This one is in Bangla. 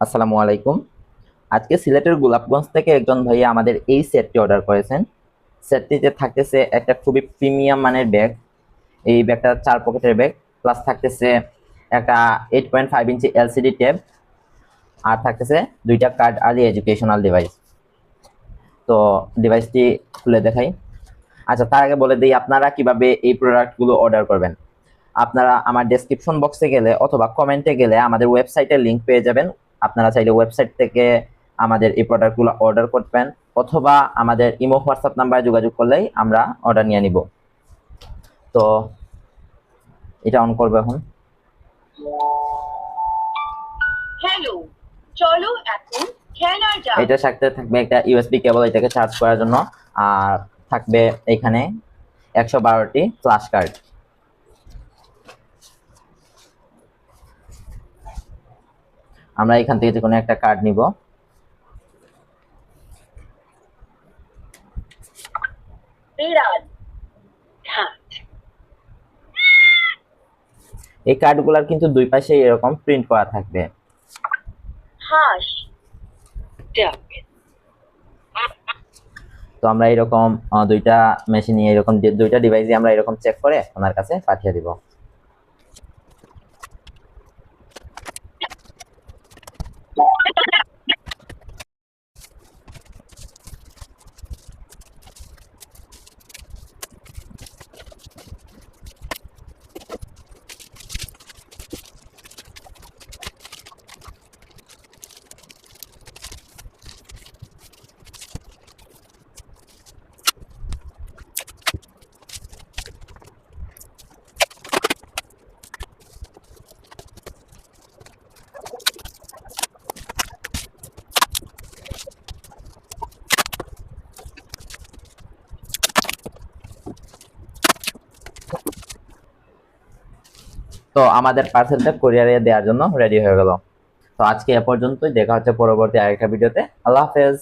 আসসালামু আলাইকুম। আজকে সিলেটের গোলাপগঞ্জ থেকে একজন ভাইয়া আমাদের এই সেটটি অর্ডার করেছেন। সেটটিতে থাকতেছে একটা খুবই প্রিমিয়াম মানের ব্যাগ। এই ব্যাগটা চার পকেটের ব্যাগ, প্লাস থাকতেছে একটা eight point five inch LCD tab আর থাকতেছে দুইটা কার্ড আলি এডুকেশনাল ডিভাইস তো ডিভাইসটি খুলে দেখাই। আচ্ছা তার আগে বলে দিই, আপনারা কীভাবে এই প্রোডাক্টগুলো অর্ডার করবেন? আপনারা আমার ডেসক্রিপশন বক্সে গেলে অথবা কমেন্টে গেলে আমাদের ওয়েবসাইটের লিঙ্ক পেয়ে যাবেন। আপনারা চাইলে ওয়েবসাইট থেকে আমাদের এই প্রোডাক্টগুলো অর্ডার করবেন অথবা আমাদের ইমো হোয়াটসঅ্যাপ নাম্বারে যোগাযোগ করলেই আমরা অর্ডার নিয়ে নিব। তো এটা অন করব এখন। হ্যালো চলো এখন এটার সাথে থাকবে একটা ইউএসবি কেবল এটাকে চার্জ করার জন্য আর থাকবে এখানে একশো বারোটি ফ্ল্যাশ কার্ড আমরা এখান থেকে যে কোনো একটা কার্ড নিব। এই কার্ডগুলোর কিন্তু দুই পাশে এরকম প্রিন্ট করা থাকবে। তো আমরা এরকম দুইটা মেশিন এরকম দুইটা ডিভাইসই আমরা এরকম চেক করে ওনার কাছে পাঠিয়ে দিব। তো আমাদের পার্সেলটা কোরিয়ারে দেওয়ার জন্য রেডি হয়ে গেল। তো আজকে এ পর্যন্তই, দেখা হচ্ছে পরবর্তী আরেকটা ভিডিওতে। আল্লাহ হাফেজ।